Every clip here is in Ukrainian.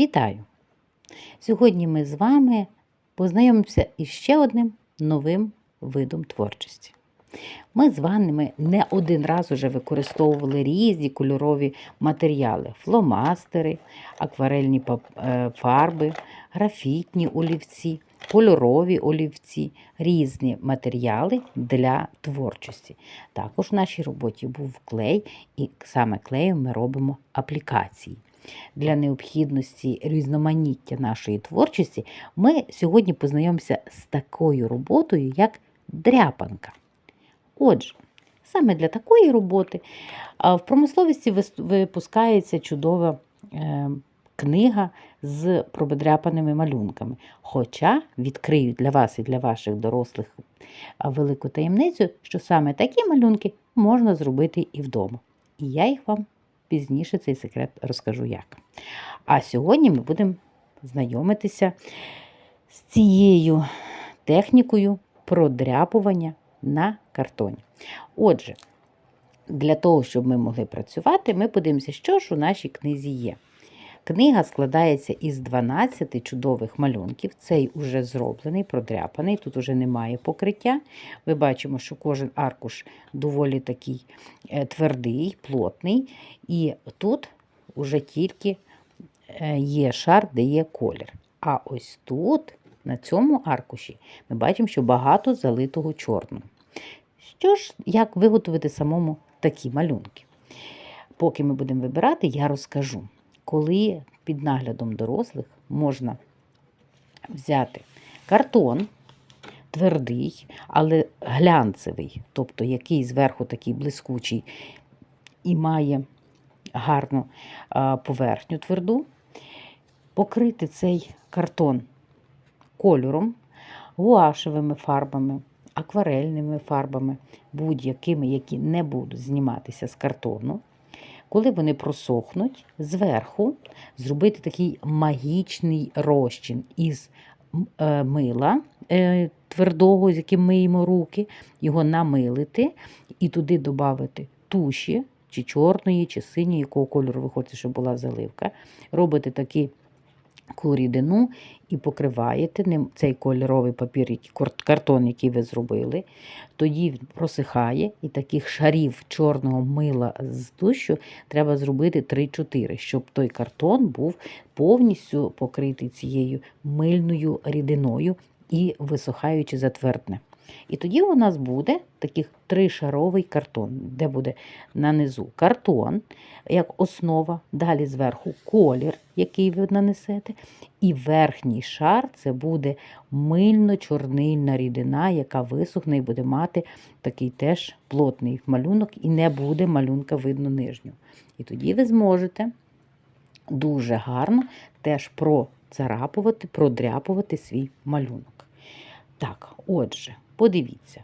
Вітаю! Сьогодні ми з вами познайомимося із ще одним новим видом творчості. Ми з вами не один раз уже використовували різні кольорові матеріали: фломастери, акварельні е, фарби, графітні олівці, кольорові олівці, різні матеріали для творчості. Також в нашій роботі був клей, і саме клеєм ми робимо аплікації. Для необхідності різноманіття нашої творчості ми сьогодні познайомимося з такою роботою, як дряпанка. Отже, саме для такої роботи в промисловості випускається чудова е, книга з прободряпаними малюнками. Хоча відкрию для вас і для ваших дорослих велику таємницю, що саме такі малюнки можна зробити і вдома. І я їх вам пізніше цей секрет розкажу як. А сьогодні ми будемо знайомитися з цією технікою продряпування на картоні. Отже, для того, щоб ми могли працювати, ми подивимося, що ж у нашій книзі є. Книга складається із 12 чудових малюнків. Цей уже зроблений, продряпаний, тут уже немає покриття. Ми бачимо, що кожен аркуш доволі такий е, твердий, плотний. І тут уже тільки е, є шар, де є колір. А ось тут, на цьому аркуші, ми бачимо, що багато залитого чорним. Що ж, як виготовити самому такі малюнки? Поки ми будемо вибирати, я розкажу, коли під наглядом дорослих можна взяти картон твердий, але глянцевий, тобто який зверху такий блискучий і має гарну поверхню тверду, покрити цей картон кольором, гуашевими фарбами, акварельними фарбами, будь-якими, які не будуть зніматися з картону. Коли вони просохнуть, зверху зробити такий магічний розчин із е, мила е, твердого, з яким миємо руки, його намилити і туди додати туші, чи чорної, чи синьої, якого кольору ви хочете, щоб була заливка. Робите такий рідину і покриваєте ним цей кольоровий папір, картон, який ви зробили. Тоді він просихає, і таких шарів чорного мила з тушю треба зробити 3-4, щоб той картон був повністю покритий цією мильною рідиною і висохаючи затвердне. І тоді у нас буде таких тришаровий картон, де буде на низу картон, як основа, далі зверху колір, який ви нанесете, і верхній шар це буде мильно-чорнильна рідина, яка висохне і буде мати такий теж плотний малюнок, і не буде малюнка видно нижнього. І тоді ви зможете дуже гарно теж процарапувати, продряпувати свій малюнок. Так, отже, подивіться,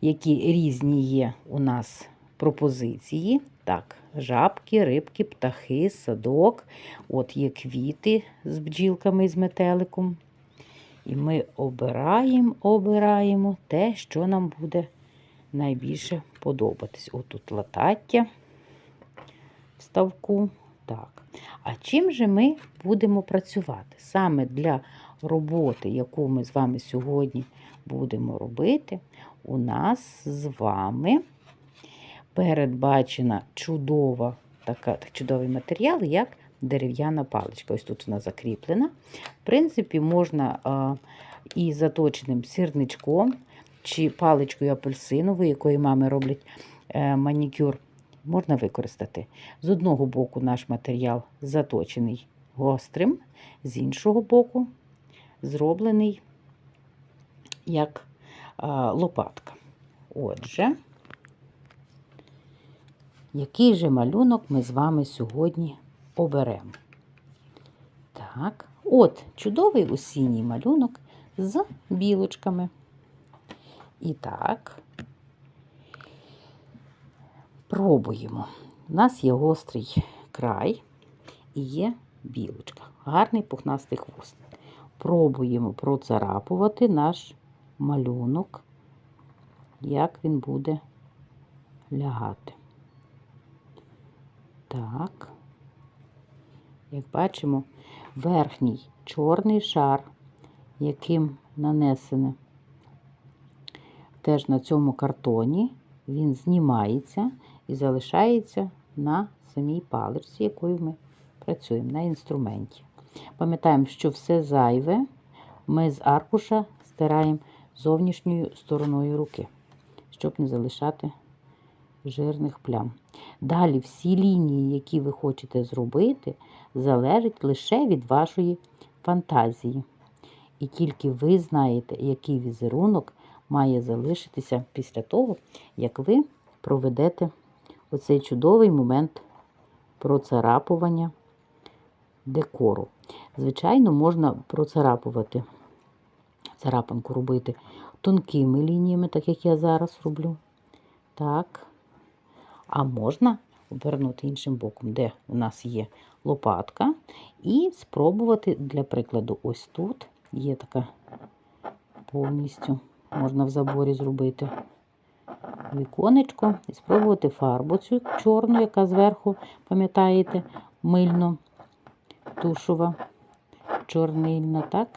які різні є у нас пропозиції. Так, жабки, рибки, птахи, садок. От є квіти з бджілками і з метеликом. І ми обираємо, обираємо те, що нам буде найбільше подобатись. Отут латаття в ставку. Так. А чим же ми будемо працювати? Саме для роботи, яку ми з вами сьогодні будемо робити, у нас з вами передбачена чудова така, так, чудовий матеріал, як дерев'яна паличка. Ось тут вона закріплена. В принципі, можна а, і заточеним сірничком чи паличкою апельсиновою, якої мами роблять е, манікюр, можна використати. З одного боку наш матеріал заточений гострим, з іншого боку зроблений як а, лопатка. Отже, який же малюнок ми з вами сьогодні оберемо? Так, от чудовий осінній малюнок з білочками. І так, пробуємо. У нас є гострий край і є білочка. Гарний пухнастий хвост. Пробуємо процарапувати наш малюнок, як він буде лягати. Так, як бачимо, верхній чорний шар, яким нанесене теж на цьому картоні, він знімається і залишається на самій паличці, якою ми працюємо, на інструменті. Пам'ятаємо, що все зайве ми з аркуша стираємо зовнішньою стороною руки, щоб не залишати жирних плям. Далі всі лінії, які ви хочете зробити, залежать лише від вашої фантазії. І тільки ви знаєте, який візерунок має залишитися після того, як ви проведете оцей чудовий момент процарапування декору. Звичайно, можна процарапувати, царапанку робити тонкими лініями, так як я зараз роблю. Так. А можна обернути іншим боком, де у нас є лопатка, і спробувати, для прикладу, ось тут є така повністю, можна в заборі зробити віконечко і спробувати фарбу цю чорну, яка зверху, пам'ятаєте, мильно тушова, чорнильна, так,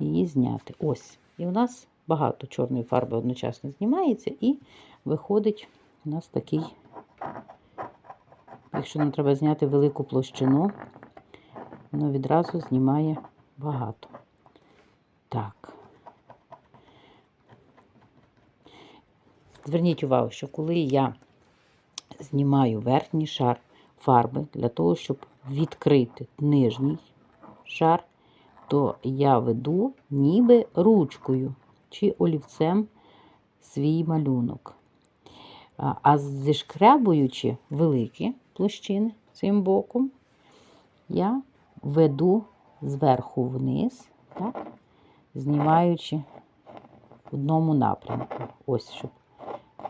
її зняти. Ось. І у нас багато чорної фарби одночасно знімається, і виходить у нас такий, якщо нам треба зняти велику площину, воно відразу знімає багато. Так. Зверніть увагу, що коли я знімаю верхній шар фарби для того, щоб відкрити нижній шар, то я веду ніби ручкою чи олівцем свій малюнок. А- зішкрябуючи великі площини цим боком, я веду зверху вниз, так, знімаючи в одному напрямку. Ось, щоб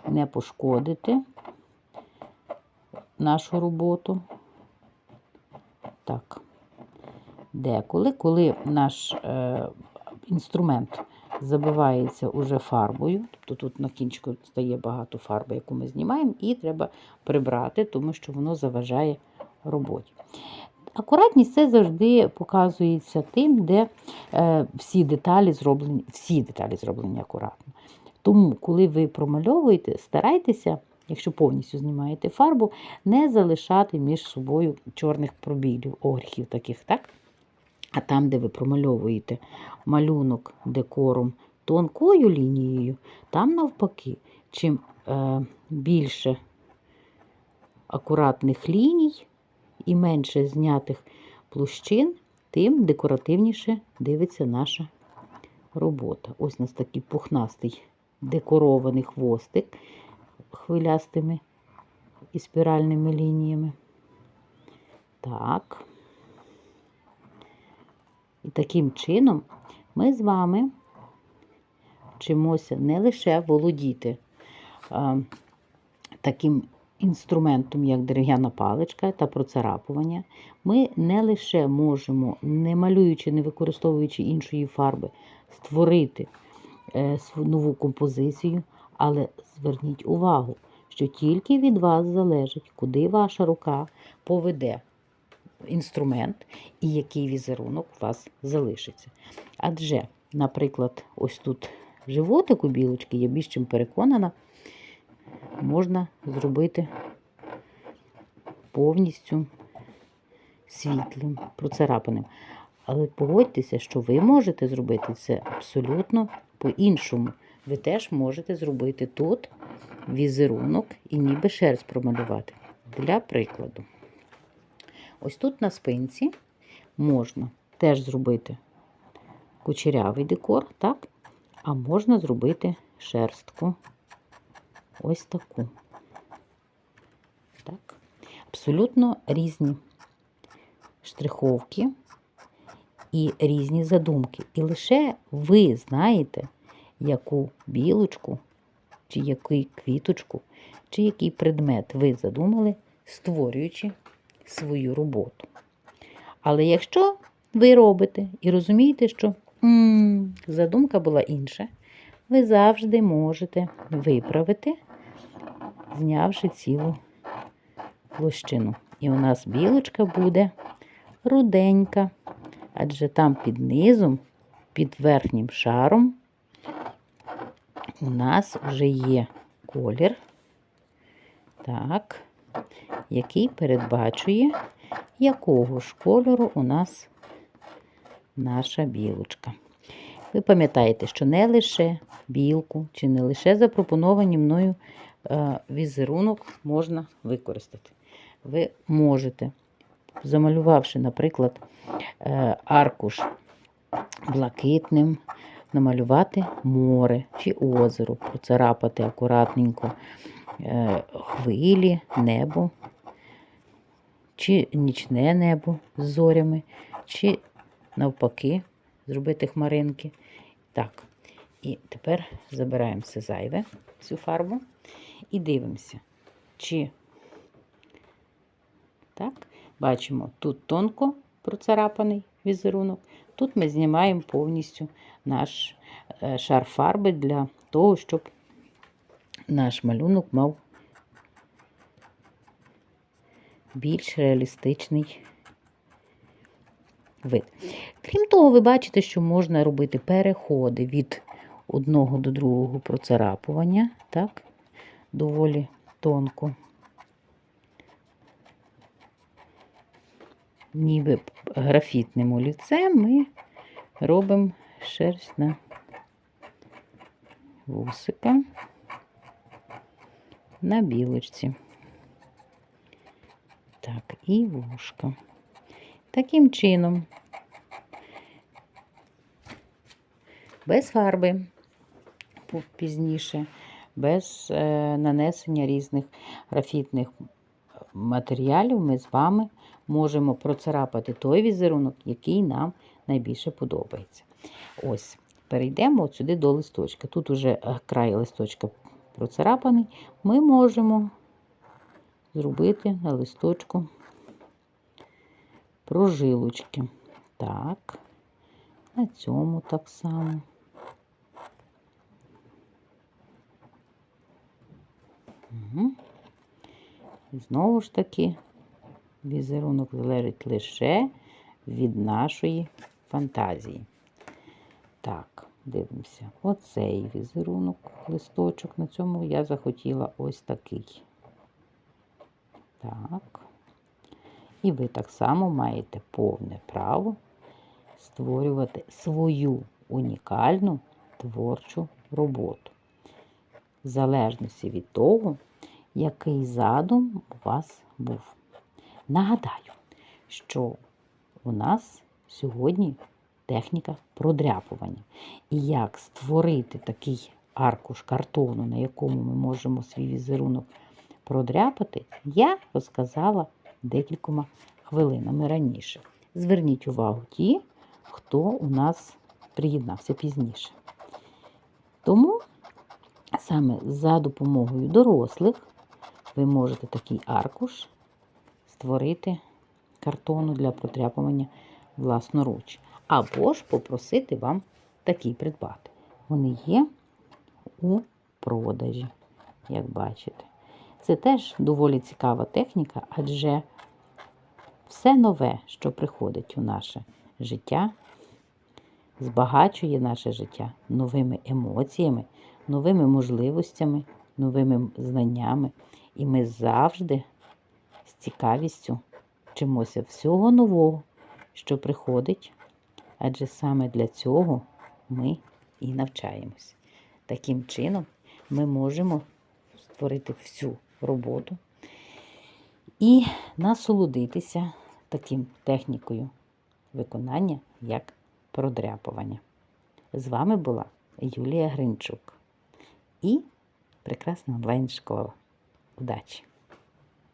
не пошкодити нашу роботу. Так. Деколи, коли наш е, інструмент забивається уже фарбою, тобто тут на кінчику стає багато фарби, яку ми знімаємо, і треба прибрати, тому що воно заважає роботі. Акуратність це завжди показується тим, де е, всі деталі зроблені, всі деталі зроблені акуратно. Тому, коли ви промальовуєте, старайтеся, якщо повністю знімаєте фарбу, не залишати між собою чорних пробілів, огріхів таких, так? А там, де ви промальовуєте малюнок декором тонкою лінією, там навпаки, чим е, більше акуратних ліній і менше знятих площин, тим декоративніше дивиться наша робота. Ось у нас такий пухнастий декорований хвостик хвилястими і спіральними лініями. Так. І таким чином ми з вами вчимося не лише володіти а, таким інструментом, як дерев'яна паличка та процарапування. Ми не лише можемо, не малюючи, не використовуючи іншої фарби, створити е, нову композицію, але зверніть увагу, що тільки від вас залежить, куди ваша рука поведе інструмент і який візерунок у вас залишиться. Адже, наприклад, ось тут животик у білочки, я більш чим переконана, можна зробити повністю світлим, процарапаним. Але погодьтеся, що ви можете зробити це абсолютно по-іншому. Ви теж можете зробити тут візерунок і ніби шерсть промалювати. Для прикладу. Ось тут на спинці можна теж зробити кучерявий декор, так? А можна зробити шерстку ось таку. Так. Абсолютно різні штриховки і різні задумки. І лише ви знаєте, яку білочку, чи яку квіточку, чи який предмет ви задумали, створюючи свою роботу. Але якщо ви робите і розумієте, що м задумка була інша, ви завжди можете виправити, знявши цілу площину. І у нас білочка буде руденька, адже там під низом, під верхнім шаром, у нас вже є колір, так, який передбачує, якого ж кольору у нас наша білочка. Ви пам'ятаєте, що не лише білку, чи не лише запропоновані мною е, візерунок можна використати. Ви можете, замалювавши, наприклад, е, аркуш блакитним, намалювати море чи озеро, поцарапати акуратненько е, хвилі, небо, чи нічне небо з зорями, чи навпаки зробити хмаринки. Так, і тепер забираємо все зайве, всю фарбу, і дивимося, чи так, бачимо, тут тонко процарапаний візерунок, тут ми знімаємо повністю наш е, шар фарби для того, щоб наш малюнок мав більш реалістичний вид. Крім того, ви бачите, що можна робити переходи від одного до другого процарапування, так, доволі тонко. Ніби графітним олівцем ми робимо шерсть на вусика на білочці. Так, і вушка. Таким чином, без фарби пізніше, без е, нанесення різних графітних матеріалів, ми з вами можемо процарапати той візерунок, який нам найбільше подобається. Ось, перейдемо сюди до листочка. Тут уже е, край листочка процарапаний. Ми можемо зробити на листочку прожилочки. Так, на цьому так само. Угу. І знову ж таки, візерунок залежить лише від нашої фантазії. Так, дивимося. Оцей візерунок, листочок. На цьому я захотіла ось такий. Так. І ви так само маєте повне право створювати свою унікальну творчу роботу. В залежності від того, який задум у вас був. Нагадаю, що у нас сьогодні техніка продряпування. І як створити такий аркуш картону, на якому ми можемо свій візерунок продряпати, я розказала декількома хвилинами раніше. Зверніть увагу ті, хто у нас приєднався пізніше. Тому саме за допомогою дорослих ви можете такий аркуш створити картону для протряпування власноруч. Або ж попросити вам такий придбати. Вони є у продажі, як бачите. Це теж доволі цікава техніка, адже все нове, що приходить у наше життя, збагачує наше життя новими емоціями, новими можливостями, новими знаннями. І ми завжди з цікавістю вчимося всього нового, що приходить, адже саме для цього ми і навчаємось. Таким чином ми можемо створити всю роботу і насолодитися таким технікою виконання, як продряпування. З вами була Юлія Гринчук і прекрасна онлайн-школа. Удачі!